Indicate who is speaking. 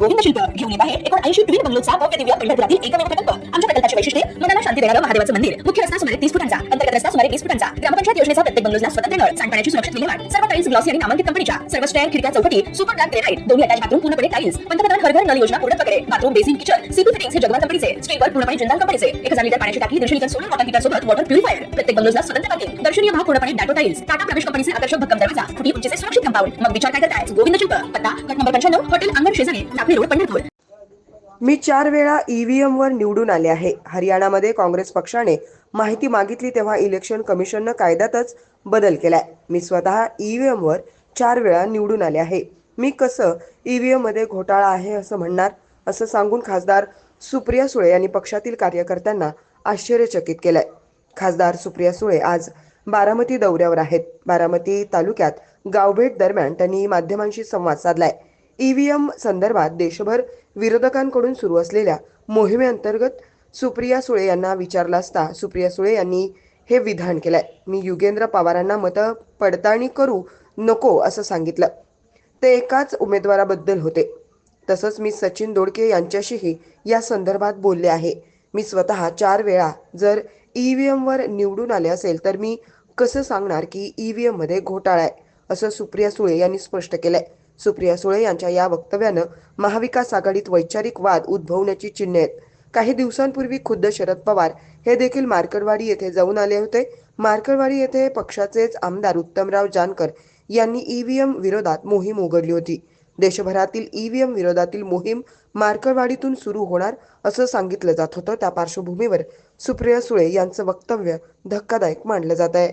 Speaker 1: गोविंद शिल्प घेऊन येत आहे. एकोण ऐंशी ट्विन बंगलोचा भव्य दिव्य पंढरपुरातील एकमेव प्रकल्प. आमच्या वैशिष्ट्ये मनाला शांती देणारं महादेवाचं मंदिर. मुख्य रस्ता सुमारे तीस फुटांचा. अंतर्गत रस्ता सुमारे वीस फुटांचा. ग्रामपंचायत योजनेचा प्रत्येक बंगलोजला स्वतंत्र नळ सांडपाण्याची सुरक्षित विल्हेवाट सर्व टाईल्स ग्लॉसी आणि नामांकित कंपनीच्या सर्व स्टँड खिडक्या चौकटी सुपर ग्रांड ग्रेनाइट दोन्ही अटॅच बाथरूम पूर्णपणे टाईल्स पंतप्रधान हर घर नल योजना पूर्ण प्रकारे bathroom basin kitchen CP fittings हे जगवान कंपनीचे स्टीलवर पूर्णपणे जिंदाल कंपनीचे एक हजार लिटर पाण्याची टाकी दीडशे लिटर सोलर वॉटर हीटर सोबत वॉटर प्युरिफायर प्रत्येक बंगलोजला स्वतंत्र पार्किंग दर्शनीय भाग पूर्णपणे डाटो टाईल्स टाटा प्रवेश कंपनीचे आकर्षक भक्कम दरवाजा. फुटी उंचीचे सुरक्षित कंपाऊंड मग विचार काय करताय? गोविंद शिल्प पत्ता. गट नंबर पंच्याण्णव. हॉटेल अंगण शेजारी. टाकळी रोड पंढरपूर.
Speaker 2: मी चार वेळा ईव्हीएम वर निवडून आले आहे. हरियाणामध्ये काँग्रेस पक्षाने माहिती मागितली तेव्हा इलेक्शन कमिशननं कायद्यातच बदल केलाय. मी स्वतः ईव्हीएम वर चार वेळा निवडून आले आहे. मी कसं ईव्हीएममध्ये घोटाळा आहे असं म्हणणार असं सांगून खासदार सुप्रिया सुळे यांनी पक्षातील कार्यकर्त्यांना आश्चर्यचकित केलंय. खासदार सुप्रिया सुळे आज बारामती दौऱ्यावर आहेत. बारामती तालुक्यात गावभेट दरम्यान त्यांनी माध्यमांशी संवाद साधलाय. ईव्हीएम संदर्भात देशभर विरोधकांकडून सुरू असलेल्या मोहिमेअंतर्गत सुप्रिया सुळे यांना विचारला असता सुप्रिया सुळे यांनी हे विधान केलंय. मी युगेंद्र पवारांना मतं पडताळणी करू नको असं सांगितलं. ते एकाच उमेदवाराबद्दल होते. तसंच मी सचिन दोडके यांच्याशीही या संदर्भात बोलले आहे. मी स्वतः चार वेळा जर ईव्हीएमवर निवडून आले असेल तर मी कसं सांगणार की ईव्हीएममध्ये घोटाळा आहे? असं सुप्रिया सुळे यांनी स्पष्ट केलंय. सुप्रिया सुळे यांच्या या वक्तव्यानं महाविकास आघाडीत वैचारिक वाद उद्भवण्याची चिन्हे आहेत. काही दिवसांपूर्वी खुद्द शरद पवार हे देखील मार्कडवाडी येथे जाऊन आले होते. मार्कडवाडी येथे पक्षाचेच आमदार उत्तमराव जानकर यांनी ईव्हीएम विरोधात मोहीम उघडली होती. देशभरातील ईव्हीएम विरोधातील मोहीम मार्कडवाडीतून सुरू होणार असं सांगितलं जात होतं. त्या पार्श्वभूमीवर सुप्रिया सुळे यांचं वक्तव्य धक्कादायक मानलं जात आहे.